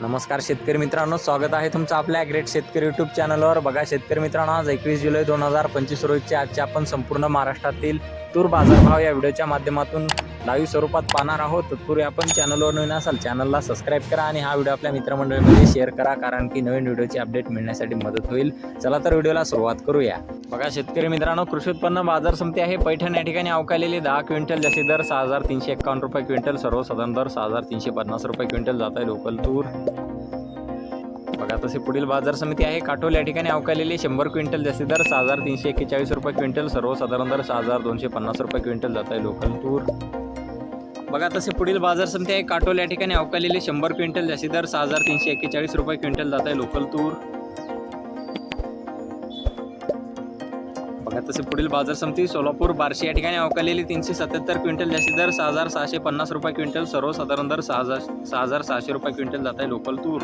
नमस्कार शेतकरी मित्रांनो स्वागत आहे तुमचं आपल्या ग्रेट शेतकरी यूट्यूब चॅनलवर बघा शेतकरी मित्रांनो आज एकवीस जुलै दोन हजार पंचवीस रोजचे आजचे आपण संपूर्ण महाराष्ट्रातील तूर बाजारभाव या व्हिडिओच्या माध्यमातून लाईव्ह स्वरूपात पाहणार आहोत. तत्पूर्वी आपण चॅनलवर नवीन असाल चॅनलला सबस्क्राईब करा आणि हा व्हिडिओ आपल्या मित्रमंडळीमध्ये शेअर करा कारण की नवीन व्हिडिओची अपडेट मिळण्यासाठी मदत होईल. चला तर व्हिडिओला सुरुवात करूया. बघा शेतकरी मित्रांनो कृषी उत्पन्न बाजार समिती आहे. पैठण या ठिकाणी अवकालेली दहा क्विंटल जशी दर सहा हजार तीनशे एकावन्न रुपये क्विंटल सर्वसाधारण दर सहा हजार तीनशे पन्नास रुपये क्विंटल जात आहे लोकल तूर. बघा तसे पुढील बाजार समिती आहे. काटोल या ठिकाणी अवकालेली शंभर क्विंटल जसे दर सहा हजार तीनशे एक्केचाळीस रुपये क्विंटल सर्वसाधारण दर सहा हजार दोनशे पन्नास रुपये क्विंटल जात आहे लोकल तूर. बघा तसे पुढील बाजार समिती आहे. काटोल या ठिकाणी अवकालेली शंभर क्विंटल जसे दर सहा हजार तीनशे एक्केचाळीस रुपये क्विंटल जात आहे लोकल तूर. बघा तसे पुढील बाजार समिती सोलापूर बार्शी या ठिकाणी अवकालेली तीनशे सत्याहत्तर क्विंटल जास्ती दर सहा हजार सहाशे पन्नास रुपये क्विंटल सर्वसाधारण दर सहा हजार सहा हजार सहाशे रुपये क्विंटल जात आहे लोकल तूर.